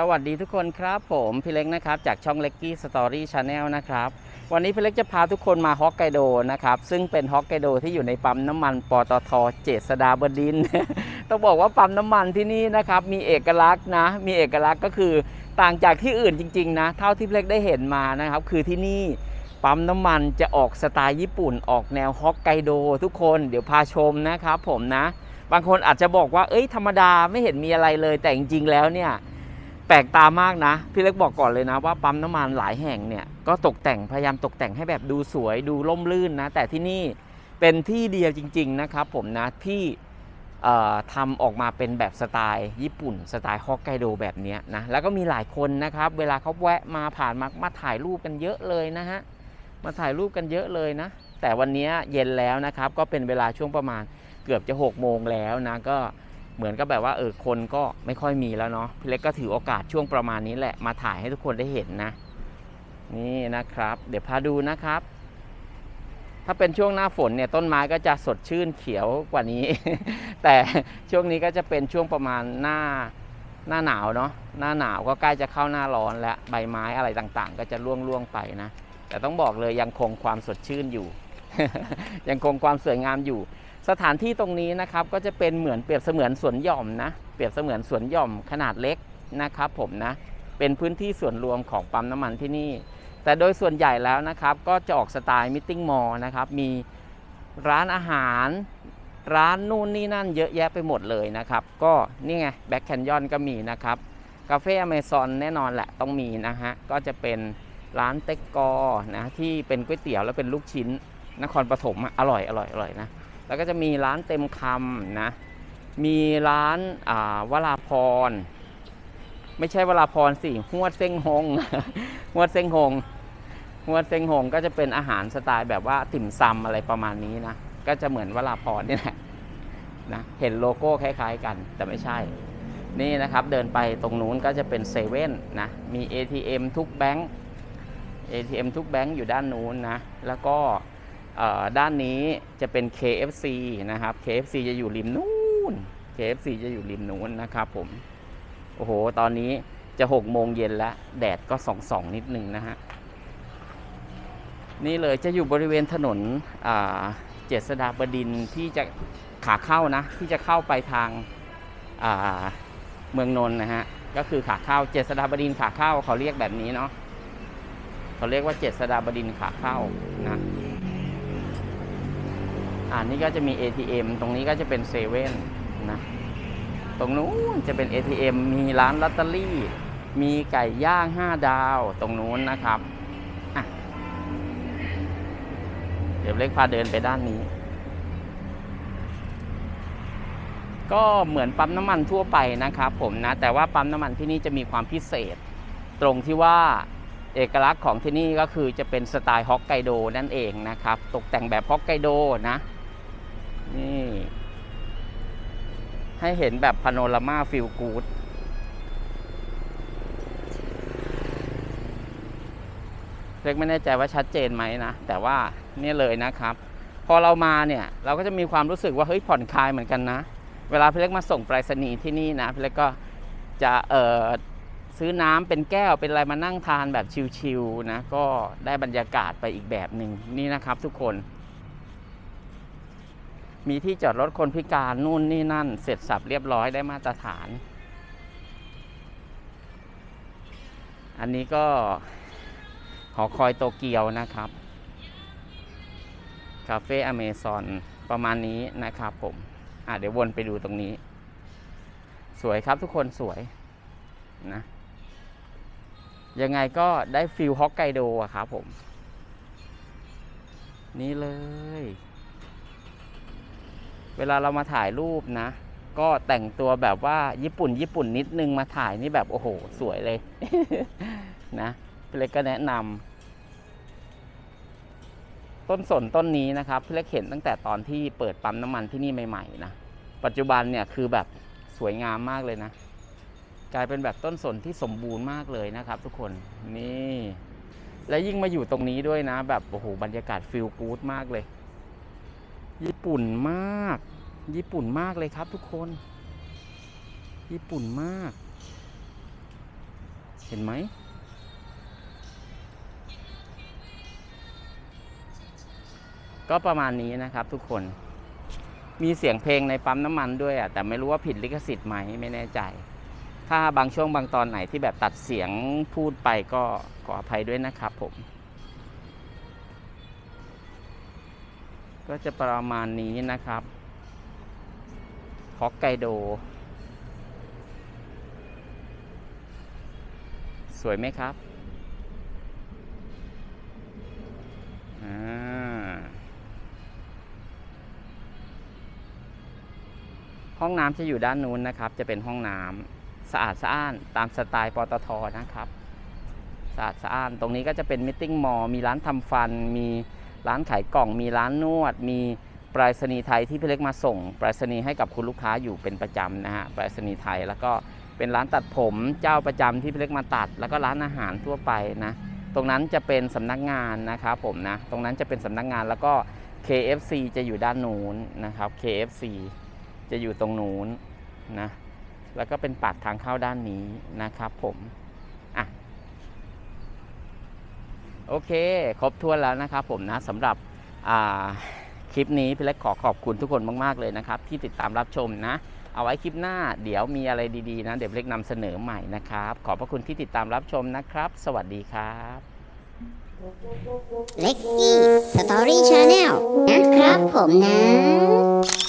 สวัสดีทุกคนครับผมพี่เล็กนะครับจากช่องเล็กกี้สตอรี่ชาแนลนะครับวันนี้พี่เล็กจะพาทุกคนมาฮอกไกโดนะครับซึ่งเป็นฮอกไกโดที่อยู่ในปั๊มน้ำมันปตทเจษดาบดิน ต้องบอกว่าปั๊มน้ำมันที่นี่นะครับมีเอกลักษณ์นะมีเอกลักษณ์ก็คือต่างจากที่อื่นจริงๆนะเท่าที่พี่เล็กได้เห็นมานะครับคือที่นี่ปั๊มน้ำมันจะออกสไตล์ญี่ปุ่นออกแนวฮอกไกโดทุกคนเดี๋ยวพาชมนะครับผมนะ บางคนอาจจะบอกว่าเอ้ยธรรมดาไม่เห็นมีอะไรเลยแต่จริงๆแล้วเนี่ย แปลกตามากนะ พี่เล็กบอกก่อนเลยนะว่าปั๊มน้ำมันหลายแห่งเนี่ยก็ตกแต่งพยายามตกแต่งให้แบบดูสวยดูร่มรื่นนะ แต่ที่นี่เป็นที่เดียวจริง ๆ นะครับผมนะที่เอ่อทำออกมาเป็นแบบสไตล์ญี่ปุ่น สไตล์ฮอกไกโดแบบเนี้ยนะแล้วก็มีหลายคนนะครับ เวลาเขาแวะมาผ่านมามาถ่ายรูปกันเยอะเลยนะฮะมาถ่ายรูปกันเยอะเลยนะ แต่วันนี้เย็นแล้วนะครับ ก็เป็นเวลาช่วงประมาณเกือบจะ6กโมงแล้วนะก็ เหมือนกับแบบว่าเออคนก็ไม่ค่อยมีแล้วเนาะพี่เล็กก็ถือโอกาสช่วงประมาณนี้แหละมาถ่ายให้ทุกคนได้เห็นนะ นี่นะครับ เดี๋ยวพาดูนะครับ ถ้าเป็นช่วงหน้าฝนเนี่ยต้นไม้ก็จะสดชื่นเขียวกว่านี้ แต่ช่วงนี้ก็จะเป็นช่วงประมาณหน้าหน้าหนาวเนาะหน้าหนาวก็ใกล้จะเข้าหน้าร้อนแล้วใบไม้อะไรต่างๆ ก็จะร่วงร่วงไปนะ แต่ต้องบอกเลยยังคงความสดชื่นอยู่ ยังคงความสวยงามอยู่ สถานที่ตรงนี้นะครับก็จะเป็นเหมือนเปรียบเสมือนสวนหย่อมนะเปรียบเสมือนสวนหย่อมขนาดเล็กนะครับผมนะเป็นพื้นที่ส่วนรวมของปั๊มน้ำมันที่นี่ แต่โดยส่วนใหญ่แล้วนะครับก็จะออกสไตล์มิทติ้งมอลนะครับมีร้านอาหาร ร้านนู่นนี่นั่นเยอะแยะไปหมดเลยนะครับก็นี่ไงแบ็คแคนยอนก็มีนะครับกาเฟ่อเมซอนแน่นอนแหละต้องมีนะฮะก็จะเป็นร้านเต็กกอนะที่เป็นก๋วยเตี๋ยวแล้วเป็นลูกชิ้นนครปฐมอร่อยอร่อยอร่อยนะ แล้วก็จะมีร้านเต็มคำนะ มีร้านาวราพร ไม่ใช่วราพรสิฮวดเซ้งฮงฮวดเซ้งฮงฮวดเซ้งฮงก็จะเป็นอาหารสไตล์แบบว่าติ่มซำอะไรประมาณนี้นะ ก็จะเหมือนวราพรนี่แหละนะเห็นโลโก้คล้าย ๆ กันแต่ไม่ใช่ นี่นะครับเดินไปตรงนู้นก็จะเป็นเซเว่นนะมี ATM ทุกแบงก์ ATM ทุกแบงก์อยู่ด้านนู้นนะ แล้วก็ ด้านนี้จะเป็น KFC นะครับ KFC จะอยู่ริมนู้น KFC จะอยู่ริมนู้นนะครับผม โอ้โห ตอนนี้จะ6โมงเย็นแล้ว แดดก็ส่องๆนนิดนึงนะฮะ นี่เลยจะอยู่บริเวณถนนเจษฎาบดินที่จะขาเข้านะ ที่จะเข้าไปทางาเมืองนนท์นะฮะ ก็คือขาเข้าเจษฎาบดินขาเข้าเขาเรียกแบบนี้เนาะเขาเรียกว่าเจษฎาบดินขาเข้านะ อ่านี่ก็จะมี ATM ตรงนี้ก็จะเป็นเซเว่นนะ ตรงนู้นจะเป็น ATM มีร้านลอตเตอรี่ มีไก่ย่าง 5 ดาว ตรงนู้นนะครับ เดี๋ยวเล็กพาเดินไปด้านนี้ ก็เหมือนปั๊มน้ำมันทั่วไปนะครับผมนะ แต่ว่าปั๊มน้ำมันที่นี่จะมีความพิเศษ ตรงที่ว่าเอกลักษณ์ของที่นี่ก็คือจะเป็นสไตล์ฮอกไกโดนั่นเองนะครับ ตกแต่งแบบฮอกไกโดนะ นี่ ให้เห็นแบบพาโนรามาฟิลกูดเล็กไม่แน่ใจว่าชัดเจนไหมนะ แต่ว่านี่เลยนะครับ พอเรามาเนี่ย เราก็จะมีความรู้สึกว่าเฮ้ยผ่อนคลายเหมือนกันนะ เวลาพี่เล็กมาส่งไปรษณีย์ที่นี่นะพี่เล็กก็จะเอ่อซื้อน้ำเป็นแก้วเป็นอะไรมานั่งทานแบบชิลๆนะ ก็ได้บรรยากาศไปอีกแบบหนึ่งนี่นะครับทุกคน มีที่จอดรถคนพิการนู่นนี่นั่น เสร็จสับเรียบร้อยได้มาตรฐาน อันนี้ก็หอคอยโตเกียวนะครับ คาเฟ่อเมซอนประมาณนี้นะครับผมอะเดี๋ยววนไปดูตรงนี้ สวยครับทุกคนสวยนะยังไงก็ได้ฟิลฮอกไกโดอะครับผม นี่เลย เวลาเรามาถ่ายรูปนะ ก็แต่งตัวแบบว่าญี่ปุ่น ญี่ปุ่นนิดนึงมาถ่ายนี่แบบโอ้โห สวยเลย นะพี่เล็กก็แนะนำต้นสนต้นนี้นะครับพี่เล็กเห็นตั้งแต่ตอนที่เปิดปั๊มน้ำมันที่นี่ใหม่ๆนะปัจจุบันเนี่ยคือแบบสวยงามมากเลยนะ กลายเป็นแบบต้นสนที่สมบูรณ์มากเลยนะครับ ทุกคนนี่และยิ่งมาอยู่ตรงนี้ด้วยนะ แบบโอ้โหบรรยากาศฟิลกู๊ดมากเลย ญี่ปุ่นมาก ญี่ปุ่นมากเลยครับทุกคน ญี่ปุ่นมาก เห็นไหม ก็ประมาณนี้นะครับทุกคน มีเสียงเพลงในปั๊มน้ำมันด้วยอะ แต่ไม่รู้ว่าผิดลิขสิทธิ์ไหมไม่แน่ใจ ถ้าบางช่วงบางตอนไหนที่แบบตัดเสียงพูดไปก็ขออภัยด้วยนะครับผม ก็จะประมาณนี้นะครับฮอกไกโด สวยไหมครับห้องน้ำจะอยู่ด้านนู้นนะครับ จะเป็นห้องน้ำสะอาดสะอ้านตามสไตล์ปตทนะครับ สะอาดสะอ้าน ตรงนี้ก็จะเป็นมิทติ้งมอลมีร้านทำฟัน มี ร้านขายกล่องมีร้านนวด มีไปรษณีย์ไทยที่พี่เล็กมาส่งไปรษณีย์ให้กับคุณลูกค้าอยู่เป็นประจำนะฮะไปรษณีย์ไทยแล้วก็เป็นร้านตัดผมเจ้าประจำที่พี่เล็กมาตัด แล้วก็ร้านอาหารทั่วไปนะตรงนั้นจะเป็นสำนักงานนะครับผมนะตรงนั้นจะเป็นสำนักงานแล้วก็ KFC จะอยู่ด้านนู้นนะครับ KFC จะอยู่ตรงนู้นนะแล้วก็เป็นปากทางเข้าด้านนี้นะครับผมอะ โอเค ครบถ้วนแล้วนะครับผมนะสำหรับคลิปนี้พี่เล็กขอขอบคุณทุกคนมาก ๆ เลยนะครับ ที่ติดตามรับชมนะ เอาไว้คลิปหน้าเดี๋ยวมีอะไรดีๆนะ เดี๋ยวเล็กนำเสนอใหม่นะครับ ขอบพระคุณที่ติดตามรับชมนะครับ สวัสดีครับเล็กกี้สตอรี่ชาแนลนะครับผมนะ